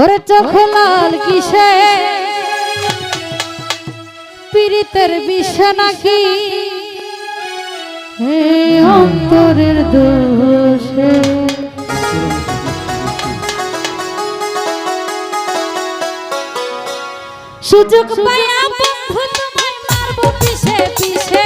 ওরে চোখ লাল কিসে? পীড়িতের বিষে নাকি? অন্তরের দোষে। সুযোগ পায়া বন্ধু তোমায় মারব পিছে পিছে